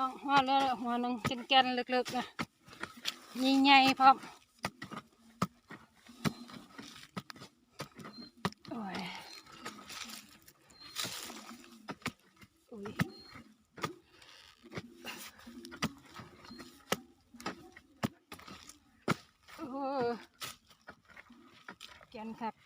น้องหัวเรือหัวหนึ่งแกนๆลึกๆนะใหญ่ๆพร้อมโอ้ยโอ้ยโอ้ยแกนครับ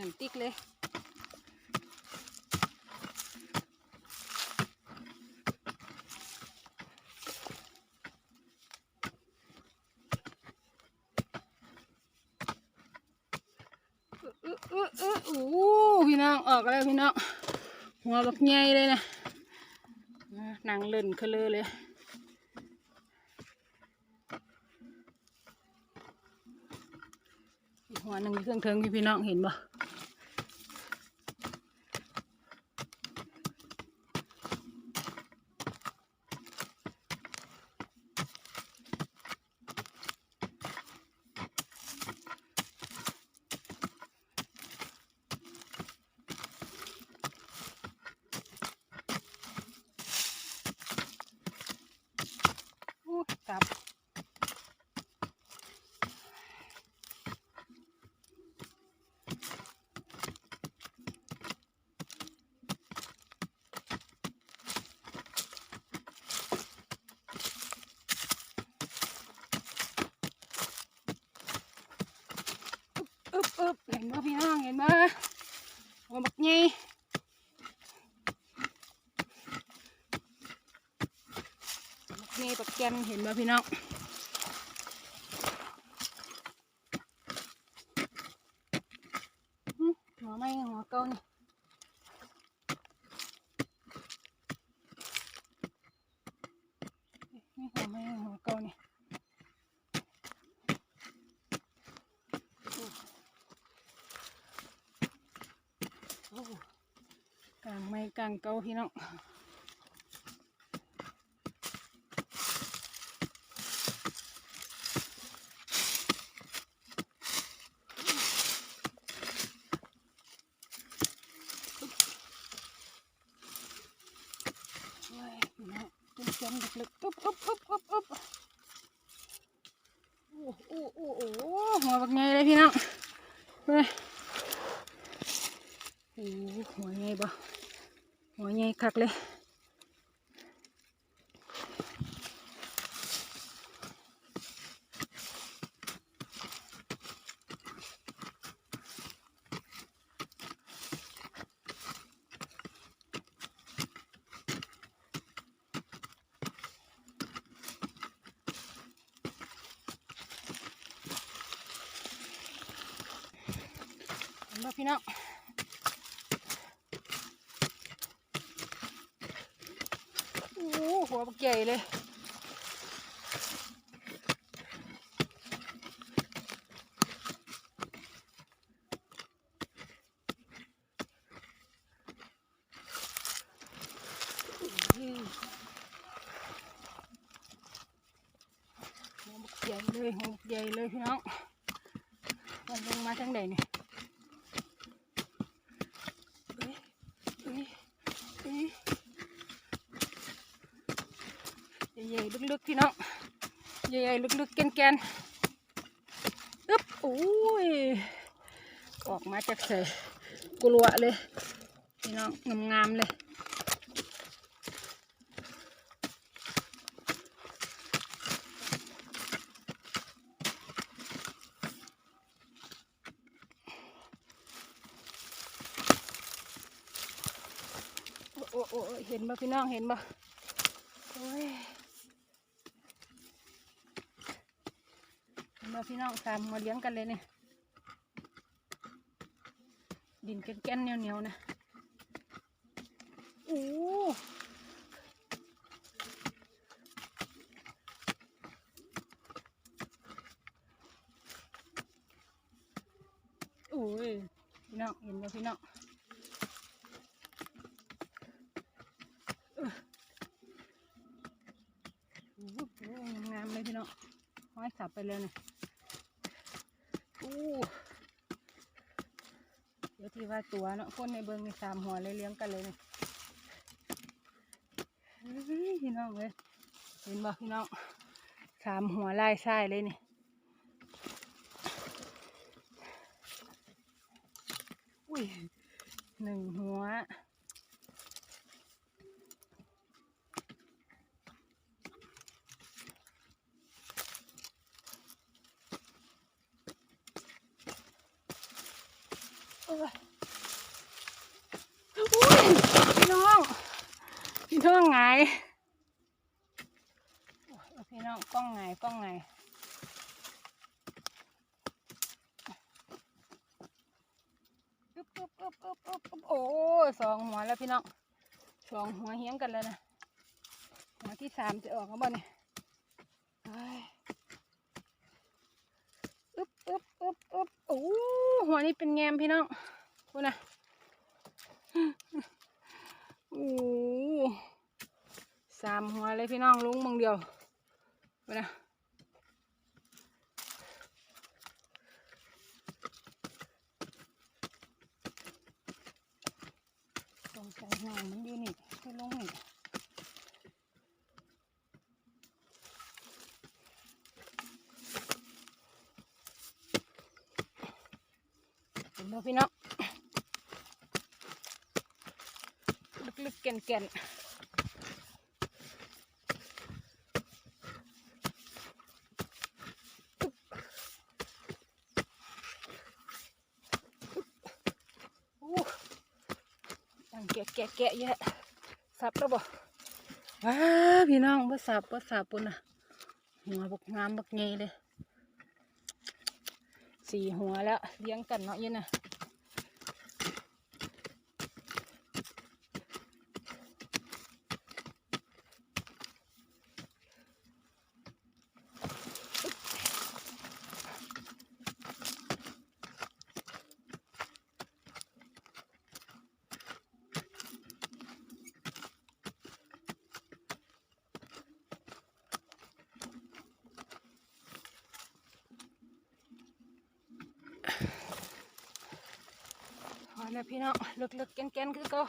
อยเหนียงติ๊กเลยอืออืออืออื้ออู้พี่น้องออกแล้วพี่น้องหัวบักใหญ่เลยนะอ่าหนังเล่นเคลอเลยหัวหนึ่งเครื่องเทิงพี่พี่น้องเห็นบ่ อู้กลับอึบอึบเห็นบ่พี่น้องเห็นบ่หัวบักใหญ่บั กใหญ่บักแกนเห็นบ่พี่น้องหัวไม่หัวเก่านี่นี่หัวไม่หัวเก่านี่กลางไม่กลางเกาพี่น้อง น้องเป็นเสียงลึกๆปุ๊บปุ๊บปุ๊บปุ๊บปุ๊บโอ้โอ้โอ้โอ้หัวแบบไงเลยพี่น้องไปโอ้หัวไงบ่หัวไงคักเลย นบ่พี่น้องโอ้หัวบักใหญ่เลยใหญ่เลยหัวบักใหญ่เลยพี่น้องมันลงมาทางใดเนี่ยเอ้ยเอ้ยเอ้ย ใหญ่ๆลึกๆพี่น้องใหญ่ๆลึกๆแกนๆอึ๊บโอ้ยออกมาจากใส่กลัวเลยพี่น้องงามๆเลยโอ้โอ้เห็นบ่พี่น้องเห็นบ่โอ้ย มาพี่น้องตามมาเลี้ยงกันเลยเนี่ย ดินแก่นๆเหนียวๆนะโอ้โอ้ยพี่น้องเห็นไหมพี่น้องเอ้อโอ้โหงามเลยพี่น้องห้อยสับไปเลยเนี่ย เดี๋ยวที่ว่าตัวเนาะคนในเบิงมีสามหัวเลยเลี้ยงกันเลยเนี่ยพี่น้องเลยเห็นบ่พี่น้องสามหัวลายไส้เลยนี่อุ้ยหนึ่งหัว โอ้ยอุ้ยพี่น้อง พี่น้องไงพี่น้องกล้องไงกล้องไงโอ้สองหัวแล้วพี่น้องสองหัวเฮี้ยงกันแล้วนะหัวที่สามจะออกแล้วบ่เนี่ยอึ๊บอึ๊บอึ๊บอึ๊บโอ้หัวนี้เป็นแงมพี่น้องพูดนะโอ้ สามหัวเลยพี่น้องลุงมึงเดียวไปนะสงสัยหนังมันอยู่นี่ให้ลงนี่เห็นไหมพี่น้องลึกๆแก่นๆอู้ยังแกะแกะแกะเยอะสับแล้วบ่ว้าพี่น้องบ่สับบ่สับปุ่นน่ะหัวบกงามบกเงยเลยสี่หัวแล้วเลี้ยงกันเนาะย็นน่ะ แล้วพี่น้องลึกๆแก่นๆคือเก็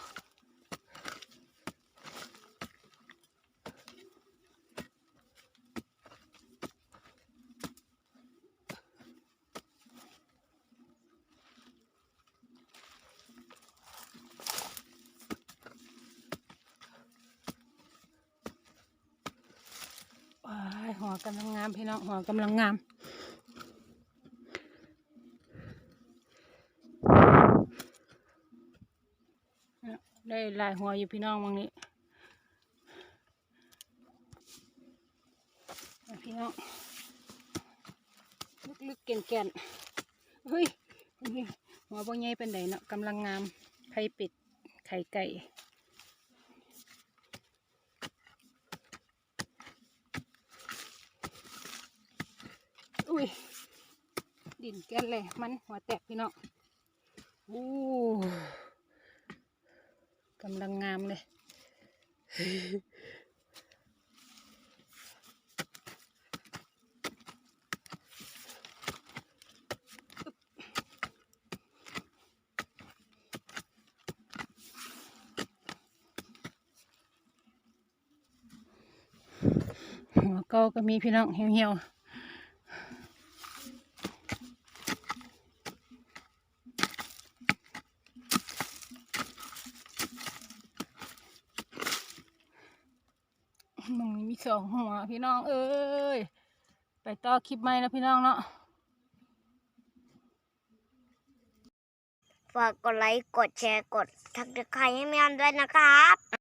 ว้าหัวกำลังงามพี่น้องหัวกำลังงาม ได้ หลายหัวอยู่พี่น้องวังนี้พี่น้องลึกๆแก่นๆเฮ้ยหัวบ่ใหญ่เป็นไดเนาะกำลังงามไข่เป็ดไข่ไก่อุ้ยดินแก่นเลยมันหัวแตกพี่น้องอู้ กำลังงามเลย หัวเกาก็มีพี่น้องเหี่ยวๆ มึงมีสองหัวพี่น้อง เอ้ย ไปต่อคลิปใหม่แล้วพี่น้องเนาะ ฝากกดไลค์ กดแชร์ กดทักทายให้แม่ด้วยนะครับ